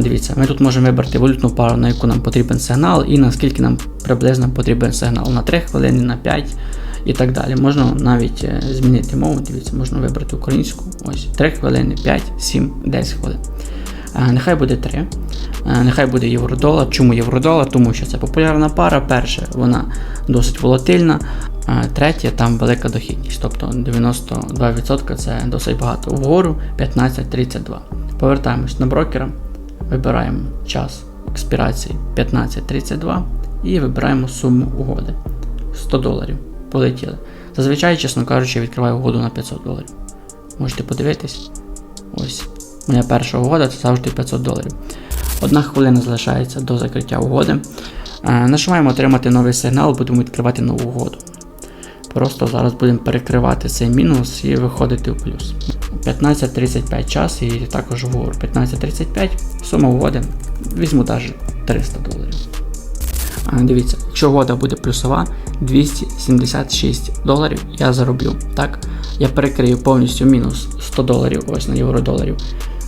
Дивіться, ми тут можемо вибрати валютну пару, на яку нам потрібен сигнал, і наскільки нам приблизно потрібен сигнал. На 3 хвилини, на 5 і так далі. Можна навіть е, змінити мову. Дивіться, можна вибрати українську. Ось 3 хвилини, 5, 7, 10 хвилин. Е, Нехай буде 3. Е, Нехай буде євро-долар. Чому євро-долар? Тому що це популярна пара. Перше, вона досить волатильна. Третє, там велика дохідність. Тобто 92% це досить багато. Вгору 15.32. Повертаємось на брокера. Вибираємо час експірації 15.32 і вибираємо суму угоди 100 доларів. Полетіли. Зазвичай, чесно кажучи, відкриваю угоду на 500 доларів. Можете подивитись. Ось. Моя перша угода це завжди 500 доларів. Одна хвилина залишається до закриття угоди. Е, Нажимаємо отримати новий сигнал, будемо відкривати нову угоду. Просто зараз будемо перекривати цей мінус і виходити в плюс. 15.35 час і також вгору 15.35 сума угоди. Візьму навіть 300 доларів. А, Дивіться, якщо угода буде плюсова, 276 доларів я зароблю. Так? Я перекрию повністю мінус 100 доларів ось на євро-доларів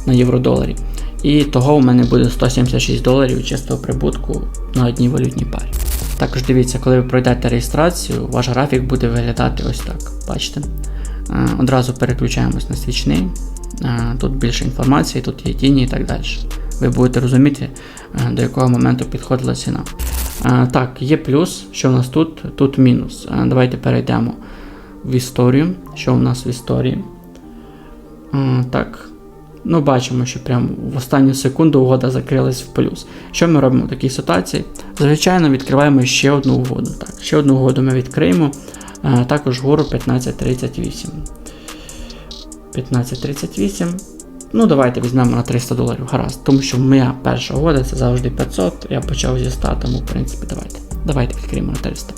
на євро-доларі. І того у мене буде 176 доларів чистого прибутку на одній валютній парі. Також дивіться, коли ви пройдете реєстрацію, ваш графік буде виглядати ось так. Бачите? Е, Одразу переключаємось на свічний. Е, Тут більше інформації, тут є тіні і так далі. Ви будете розуміти, е, до якого моменту підходила ціна. Так, є плюс, що в нас тут, тут мінус. Давайте перейдемо в історію. Що у нас в історії? Так. Ну, бачимо, що прямо в останню секунду угода закрилась в плюс. Що ми робимо в такій ситуації? Звичайно, відкриваємо ще одну угоду. Так, ще одну угоду ми відкриємо. Також вгору 1538. 1538. Ну, давайте візьмемо на 300 доларів. Гаразд. Тому що моя перша угода це завжди 500. Я почав зі 100, тому в принципі давайте. Давайте відкриємо на 300.